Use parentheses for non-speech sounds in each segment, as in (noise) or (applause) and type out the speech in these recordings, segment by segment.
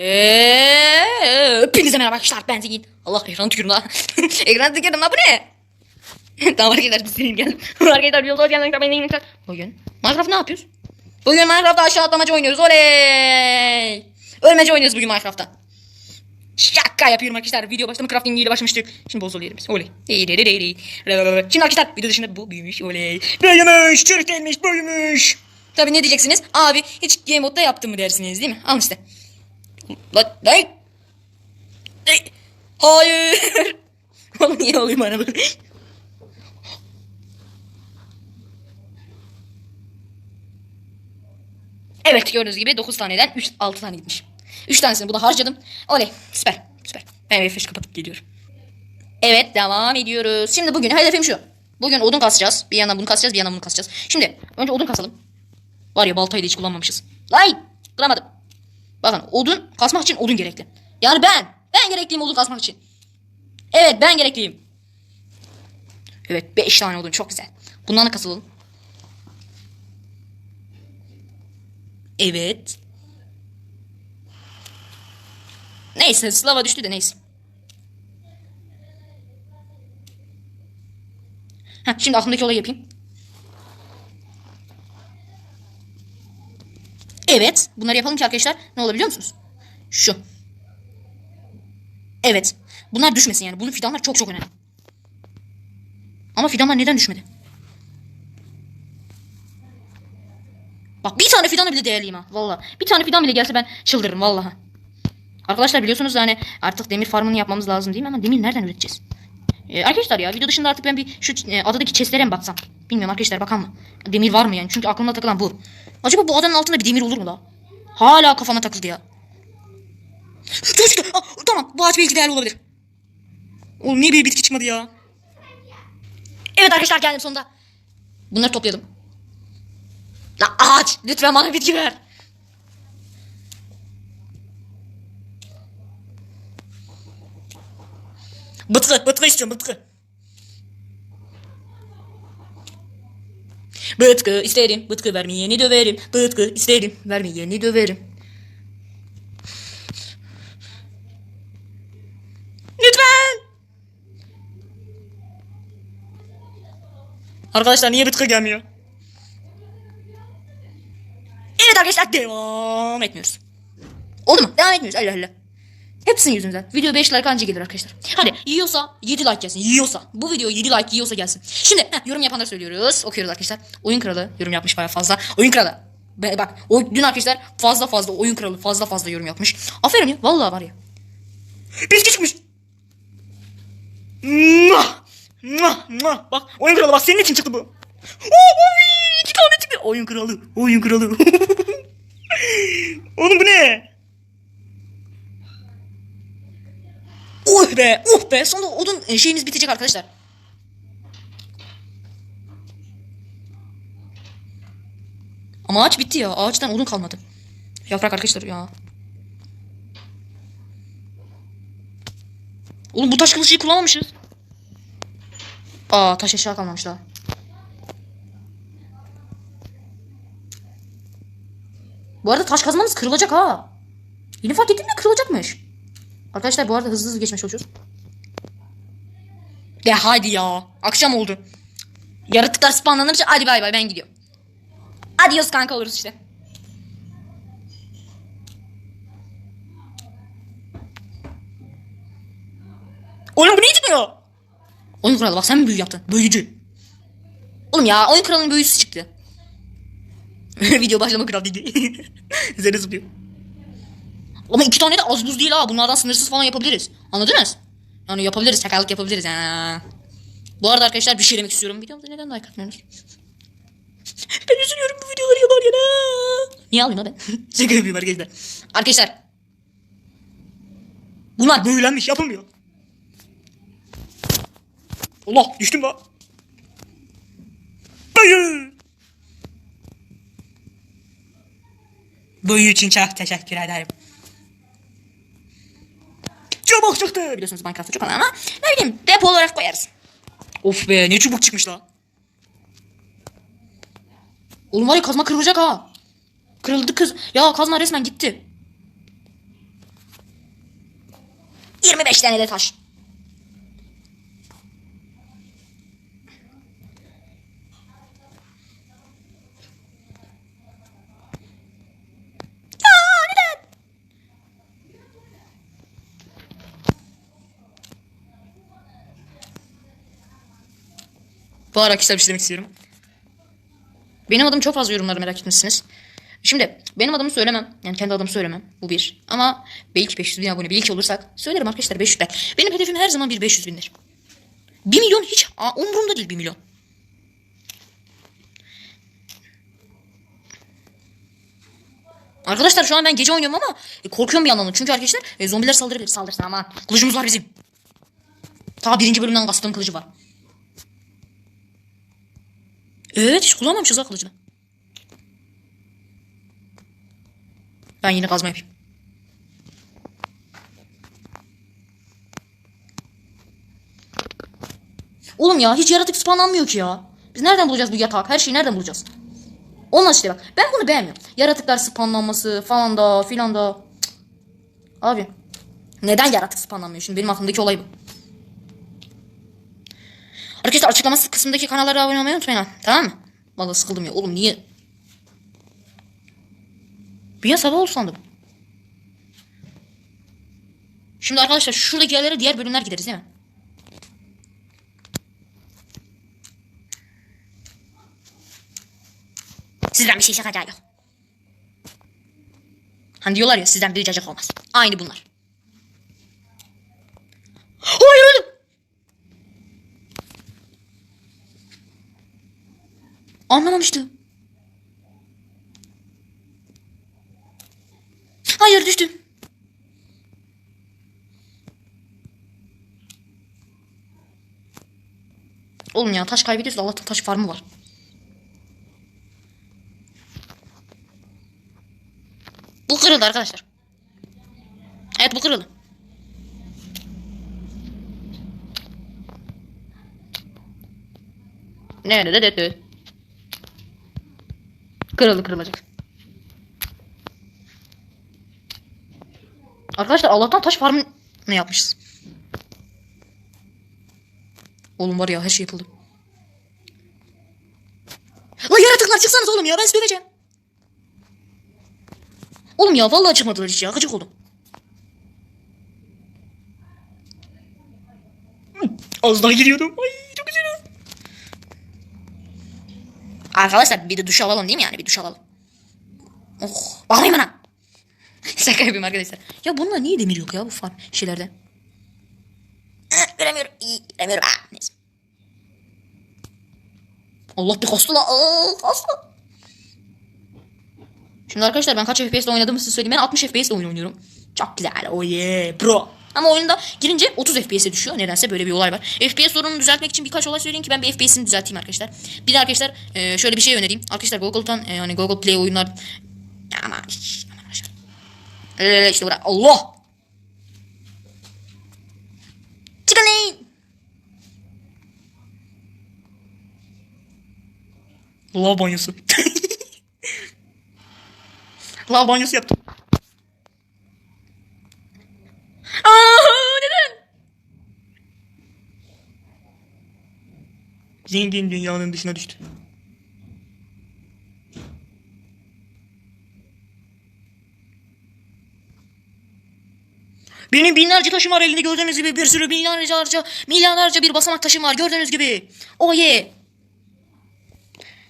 Eee, Hepinize merhaba arkadaşlar ben Zengin. Allah ekran tükürüm la. (laughs) ekran tükürüm la bu ne? tamam arkadaşlar biz sileyim geldim. arkadaşlar yolda hoş geldiniz. Ben Zengin. Bugün Minecraft ne yapıyoruz? Bugün Minecraft'ta aşağı atlamaca oynuyoruz. Oley! Ölmece oynuyoruz bugün Minecraft'ta. Şaka yapıyorum arkadaşlar. Video başlama crafting ile başlamıştık. Şimdi bozul yerimiz. Oley. Şimdi arkadaşlar video dışında bu büyümüş. Oley. Büyümüş. Çürük gelmiş. Büyümüş. Tabi ne diyeceksiniz? Abi hiç game modda yaptın mı dersiniz değil mi? Al işte. Lan lan. Hayır. (laughs) Oğlum niye oluyor bana? Evet gördüğünüz gibi 9 taneden 3 6 tane gitmiş. 3 tanesini bu da harcadım. Oley süper süper. Ben refresh kapatıp geliyorum. Evet devam ediyoruz. Şimdi bugün hedefim şu. Bugün odun kasacağız. Bir yandan bunu kasacağız bir yandan bunu kasacağız. Şimdi önce odun kasalım. Var ya baltayı da hiç kullanmamışız. Lay kıramadım. Bakın odun kasmak için odun gerekli. Yani ben. Ben gerekliyim odun kasmak için. Evet ben gerekliyim. Evet 5 tane odun çok güzel. Bundan da kasalım. Evet. Neyse slava düştü de neyse. Heh, şimdi aklımdaki olayı yapayım. Evet. Bunları yapalım ki arkadaşlar ne olabiliyor musunuz? Şu. Evet. Bunlar düşmesin yani. Bunun fidanlar çok çok önemli. Ama fidanlar neden düşmedi? Bak bir tane fidanı bile değerliyim ha. Valla. Bir tane fidan bile gelse ben çıldırırım vallahi. Arkadaşlar biliyorsunuz yani artık demir farmını yapmamız lazım değil mi? Ama demir nereden üreteceğiz? Ee, arkadaşlar ya video dışında artık ben bir şu e, adadaki chestlere mi baksam? Bilmiyorum arkadaşlar bakan mı? Demir var mı yani? Çünkü aklımda takılan bu. Acaba bu adanın altında bir demir olur mu la? Hala kafama takıldı ya. Dur, dur, aa, tamam bu ağaç belki değerli olabilir. Oğlum niye bir bitki çıkmadı ya? Evet arkadaşlar geldim sonunda. Bunları toplayalım. La ağaç lütfen bana bitki ver. Bıtkı, bıtkı istiyorum bıtkı. Bıtkı isterim, bıtkı vermeyeni döverim. Bıtkı isterim, vermeyeni döverim. Lütfen. Arkadaşlar niye bıtkı gelmiyor? Evet arkadaşlar devam etmiyoruz. Oldu mu? Devam etmiyoruz. Allah Allah. Hepsinin yüzünden. Video 5 like anca gelir arkadaşlar. Hadi yiyorsa 7 like gelsin. Yiyorsa. Bu video 7 like yiyorsa gelsin. Şimdi heh, yorum yapanları söylüyoruz. Okuyoruz arkadaşlar. Oyun kralı yorum yapmış baya fazla. Oyun kralı. Be- bak o, dün arkadaşlar fazla fazla oyun kralı fazla fazla yorum yapmış. Aferin ya. Vallahi var ya. Bitki çıkmış. Mwah! Mwah! Mwah! Bak oyun kralı bak senin için çıktı bu. Oo, oy, iki tane çıktı. Oyun kralı. Oyun kralı. (laughs) Oğlum bu ne? Oh be, oh be. Sonunda odun e, şeyimiz bitecek arkadaşlar. Ama ağaç bitti ya. Ağaçtan odun kalmadı. Yaprak arkadaşlar ya. Oğlum bu taş kılıcıyı kullanmamışız. Aa taş eşya kalmamış daha. Bu arada taş kazmamız kırılacak ha. Yeni fark ettim mi kırılacakmış. Arkadaşlar bu arada hızlı hızlı geçmeye çalışıyoruz. De hadi ya. Akşam oldu. Yaratıklar spawnlanınca hadi bay bay ben gidiyorum. Adios kanka oluruz işte. Oğlum bu niye çıkmıyor? Oyun kralı bak sen mi büyü yaptın? Büyücü. Oğlum ya oyun kralının büyüsü çıktı. (laughs) Video başlama kral değil. (laughs) Üzerine zıplıyor. Ama iki tane de az buz değil ha. Bunlardan sınırsız falan yapabiliriz. Anladınız? Yani yapabiliriz. Çakallık yapabiliriz. Ha. Bu arada arkadaşlar bir şey demek istiyorum. Videomda neden like atmıyorsunuz? (laughs) ben üzülüyorum bu videoları yaparken ha. Niye alayım lan ben? Şaka yapıyorum arkadaşlar. Arkadaşlar. Bunlar büyülenmiş yapılmıyor. Allah düştüm lan. Dayı. Boyu için çok teşekkür ederim çubuk çıktı. Biliyorsunuz Minecraft'ta çok olan ama ne bileyim depo olarak koyarız. Of be ne çubuk çıkmış la. Oğlum var ya kazma kırılacak ha. Kırıldı kız. Ya kazma resmen gitti. 25 tane de taş. Bu arkadaşlar bir şey demek istiyorum. Benim adım çok fazla yorumları merak etmişsiniz. Şimdi benim adımı söylemem. Yani kendi adımı söylemem. Bu bir. Ama belki 500 bin abone belki olursak söylerim arkadaşlar 500 bin. Benim hedefim her zaman bir 500 bindir. 1 milyon hiç umurumda değil 1 milyon. Arkadaşlar şu an ben gece oynuyorum ama e, korkuyorum bir yandan da. Çünkü arkadaşlar e, zombiler saldırabilir. Saldırsın ama kılıcımız var bizim. Ta birinci bölümden kastığım kılıcı var. Evet hiç kullanmamışız ha kılıcını. Ben yine kazma yapayım. Oğlum ya hiç yaratık spawnlanmıyor ki ya. Biz nereden bulacağız bu yatak? Her şeyi nereden bulacağız? Olmaz işte bak. Ben bunu beğenmiyorum. Yaratıklar spawnlanması falan da filan da. Cık. Abi. Neden yaratık spawnlanmıyor? Şimdi benim aklımdaki olay bu. Arkadaşlar açıklaması kısmındaki kanallara abone olmayı unutmayın. Tamam mı? Vallahi sıkıldım ya. Oğlum niye? An sabah oldu sandım. Şimdi arkadaşlar şuradaki yerlere diğer bölümler gideriz değil mi? Sizden bir şey şakacağı yok. Hani diyorlar ya sizden bir cacık olmaz. Aynı bunlar. Hayır öldüm. Anlamamıştım. Hayır düştüm. Oğlum ya taş kaybediyoruz da Allah'tan taş farmı var. Bu kırıldı arkadaşlar. Evet bu kırıldı. Nerede de Kırıldı kırılacak. Arkadaşlar Allah'tan taş farmı ne yapmışız? Oğlum var ya her şey yapıldı. La yaratıklar çıksanız oğlum ya ben sizi. Oğlum ya vallahi çıkmadılar hiç ya gıcık oldum. Az daha giriyordum. Ay çok güzel. Arkadaşlar bir de duş alalım değil mi yani bir duş alalım. Oh bağlayayım bana. (laughs) Şaka yapayım arkadaşlar. Ya bunlar niye demir yok ya bu farm şeylerde? Göremiyorum. İyi, göremiyorum. Ah, neyse. Allah bir kastı la. Aa. Şimdi arkadaşlar ben kaç FPS'le oynadığımı size söyleyeyim. Ben 60 FPS'le oyun oynuyorum. Çok güzel. Oh yeah bro. Ama oyunda girince 30 FPS'e düşüyor. Nedense böyle bir olay var. FPS sorununu düzeltmek için birkaç olay söyleyeyim ki ben bir FPS'ini düzelteyim arkadaşlar. Bir de arkadaşlar e, şöyle bir şey önereyim. Arkadaşlar Google'dan e, hani Google Play oyunlar ama. Öyle işte bırak. Allah. Çıkın. Lav banyosu. (laughs) Lav banyosu yaptım. Aa, neden? Zengin dünyanın dışına düştü. Benim binlerce taşım var elinde gördüğünüz gibi bir sürü milyarlarca milyarlarca bir basamak taşım var gördüğünüz gibi. Oh yeah.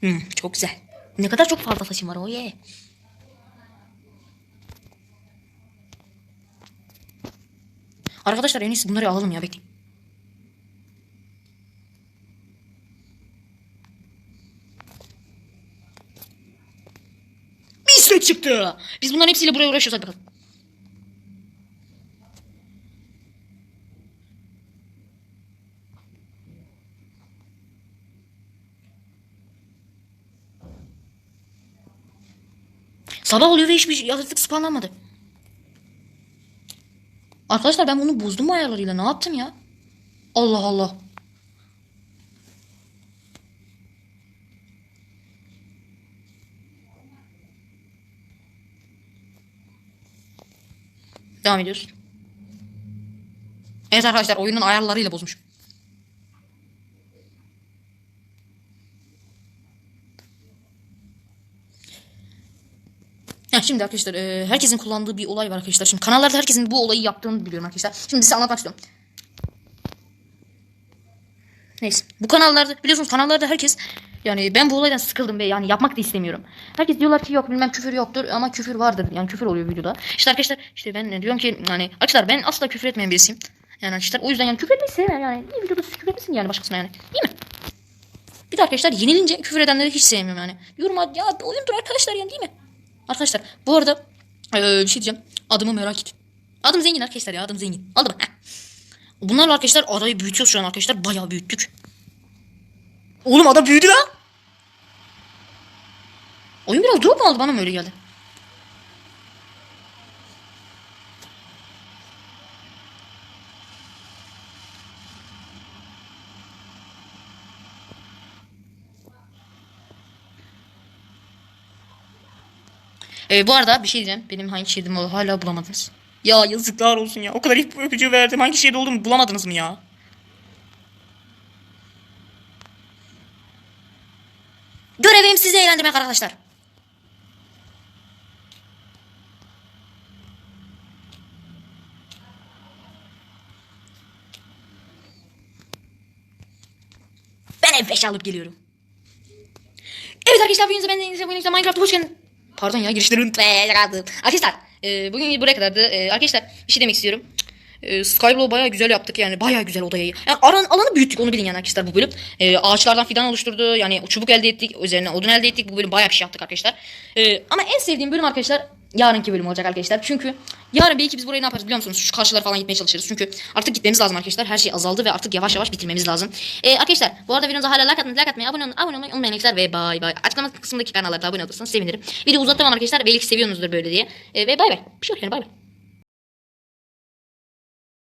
Hmm, çok güzel. Ne kadar çok fazla taşım var oh yeah. Arkadaşlar en iyisi bunları alalım ya bekleyin. Çıktı. Biz bunların hepsiyle buraya uğraşıyoruz hadi bakalım. Sabah oluyor ve hiçbir yaratık spawnlanmadı. Arkadaşlar ben bunu bozdum ayarlarıyla? Ne yaptım ya? Allah Allah. Devam ediyoruz. Evet arkadaşlar oyunun ayarlarıyla bozmuş. Ha, şimdi arkadaşlar e, herkesin kullandığı bir olay var arkadaşlar. Şimdi kanallarda herkesin bu olayı yaptığını biliyorum arkadaşlar. Şimdi size anlatmak istiyorum. Neyse. Bu kanallarda biliyorsunuz kanallarda herkes yani ben bu olaydan sıkıldım ve yani yapmak da istemiyorum. Herkes diyorlar ki yok bilmem küfür yoktur ama küfür vardır. Yani küfür oluyor videoda. İşte arkadaşlar işte ben diyorum ki yani arkadaşlar ben asla küfür etmeyen birisiyim. Yani arkadaşlar o yüzden yani küfür etmeyi sevmem yani. Niye videoda küfür etmesin yani başkasına yani. Değil mi? Bir de arkadaşlar yenilince küfür edenleri hiç sevmiyorum yani. Diyorum ya oyundur arkadaşlar yani değil mi? Arkadaşlar bu arada eee, bir şey diyeceğim. Adımı merak et. Adım zengin arkadaşlar ya adım zengin. Aldım. Heh. Bunlarla arkadaşlar adayı büyütüyoruz şu an arkadaşlar. Bayağı büyüttük. Oğlum ada büyüdü lan. Oyun biraz mu aldı bana mı öyle geldi? Ee, bu arada bir şey diyeceğim. Benim hangi şehirde olduğumu hala bulamadınız. Ya yazıklar olsun ya. O kadar ilk öpücüğü verdim. Hangi şehirde olduğumu bulamadınız mı ya? Görevim sizi eğlendirmek arkadaşlar. Ben F5 alıp geliyorum. Evet arkadaşlar bugün ben de Minecraft'a hoş geldin. Pardon ya girişlerim (laughs) kaldı. Arkadaşlar e, bugün buraya kadardı. E, arkadaşlar bir şey demek istiyorum. E, Skyblow bayağı güzel yaptık yani bayağı güzel odayı. Yani alan, alanı büyüttük onu bilin yani arkadaşlar bu bölüm. E, ağaçlardan fidan oluşturdu yani çubuk elde ettik üzerine odun elde ettik bu bölüm bayağı bir şey yaptık arkadaşlar. E, ama en sevdiğim bölüm arkadaşlar yarınki bölüm olacak arkadaşlar. Çünkü yarın belki biz burayı ne yaparız biliyor musunuz? Şu karşılara falan gitmeye çalışırız. Çünkü artık gitmemiz lazım arkadaşlar. Her şey azaldı ve artık yavaş yavaş bitirmemiz lazım. E, arkadaşlar bu arada videomuza hala like atmayı, like atmayı, abone olmayı, abone olmayı unutmayın arkadaşlar ve bay bay. Açıklama kısmındaki kanallara abone olursanız sevinirim. Video uzatmam arkadaşlar. Belki seviyorsunuzdur böyle diye. E, ve bay bay. Bir şey yok yani bay bay.